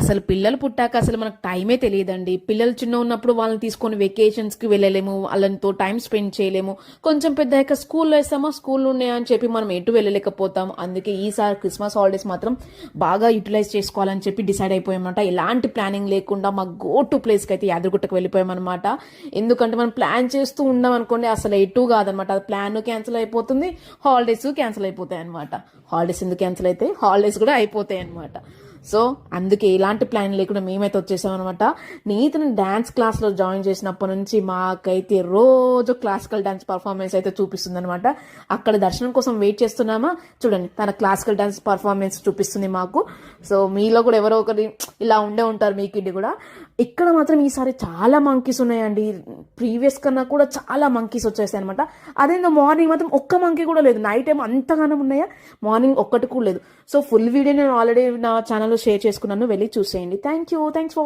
అసలు పిల్లలు పుట్టాక అసలు మనకు టైమే తెలియదండి. పిల్లలు చిన్న ఉన్నప్పుడు వాళ్ళని తీసుకొని వెకేషన్స్కి వెళ్ళలేము వాళ్ళతో టైం స్పెండ్ చేయలేము. కొంచెం పెద్ద అయ్యాక స్కూల్లో వేస్తామా? స్కూల్ ఉన్నాయా అని చెప్పి మనం ఎటు వెళ్ళలేకపోతాం. అందుకే ఈసారి క్రిస్మస్ హాలిడేస్ మాత్రం బాగా యూటిలైజ్ చేసుకోవాలని చెప్పి డిసైడ్ అయిపోయామన్నమాట. ఎలాంటి ప్లానింగ్ లేకుండా మా గో టు ప్లేస్కి అయితే యాదగిరిగుట్టకు వెళ్ళిపోయామన్నమాట. ఎందుకంటే మనం ప్లాన్ చేస్తూ ఉన్నాం అనుకోండి అసలు ఎటు కాదనమాట అది ప్లాన్ క్యాన్సిల్ అయిపోతుంది హాలిడేస్ క్యాన్సిల్ అయిపోతాయి అనమాట హాలిడేస్ ఎందుకు క్యాన్సిల్ అయితే హాలిడేస్ కూడా అయిపోతాయి అనమాట సో అందుకే ఎలాంటి ప్లాన్ లేకుండా మేమైతే వచ్చేసాం అనమాట డ్యాన్స్ క్లాస్లో జాయిన్ చేసినప్పటి నుంచి మాకైతే రోజు క్లాసికల్ డ్యాన్స్ పర్ఫార్మెన్స్ అయితే చూపిస్తుంది అనమాట అక్కడ దర్శనం కోసం వెయిట్ చేస్తున్నామా? చూడండి తన క్లాసికల్ డ్యాన్స్ పర్ఫార్మెన్స్ చూపిస్తుంది మాకు. సో మీలో కూడా ఎవరో ఒకరి ఇలా ఉండే ఉంటారు మీ కిడ్ కూడా. ఇక్కడ మాత్రం ఈసారి చాలా మంకీస్ ఉన్నాయండి. ప్రీవియస్ కన్నా కూడా చాలా మంకీస్ వచ్చేసాయి అనమాట అదేందో మార్నింగ్ మాత్రం ఒక్క మంకీ కూడా లేదు. నైట్ టైం అంతగానం ఉన్నాయా? మార్నింగ్ ఒక్కటి కూడా లేదు. సో ఫుల్ వీడియో నేను ఆల్రెడీ నా ఛానల్లో షేర్ చేసుకున్నాను. వెళ్ళి చూసేయండి. Thank you thanks for